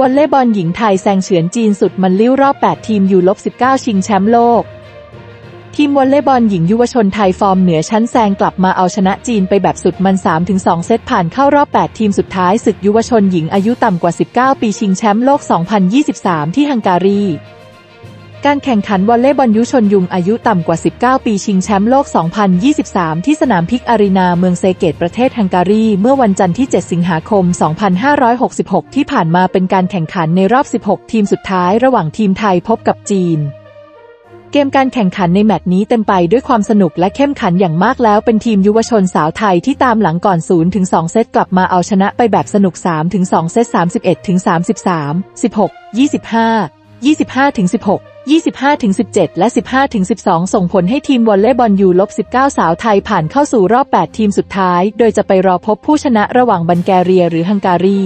วอลเลย์บอลหญิงไทยแซงเฉือนจีนสุดมันลิ้วรอบ 8 ทีมยูลบ19 ชิงแชมป์โลก ทีมวอลเลย์บอลหญิงยุวชนไทยฟอร์มเหนือชั้นแซงกลับมาเอาชนะจีนไปแบบสุดมัน 3-2 เซตผ่านเข้ารอบ 8 ทีมสุดท้ายศึกยุวชนหญิงอายุต่ำกว่า 19 ปีชิงแชมป์โลก 2023 ที่ฮังการี การแข่งขันวอลเลย์บอลยุชนยุงอายุต่ำกว่า 19 ปีชิงแชมป์โลก 2023 ที่สนามพิกอารีนาเมืองเซเกตประเทศฮังการี เมื่อวันจันทร์ที่ 7 สิงหาคม 2566 ที่ผ่านมาเป็นการแข่งขันในรอบ 16 ทีมสุดท้ายระหว่างทีมไทยพบกับจีน เกมการแข่งขันในแมตช์นี้เต็มไปด้วยความสนุกและเข้มขันอย่างมากแล้วเป็นทีมยุวชนสาวไทยที่ตามหลังก่อน 0-2 เซตกลับมาเอาชนะไปแบบสนุก 3-2 เซต 31-33 16 25 25-16 25-17 และ 15-12 ส่งผลให้ทีมวอลเลย์บอลยูลบ19 สาวไทยผ่านเข้าสู่รอบ 8 ทีมสุดท้าย โดยจะไปรอพบผู้ชนะระหว่างบันแกเรียหรือฮังการี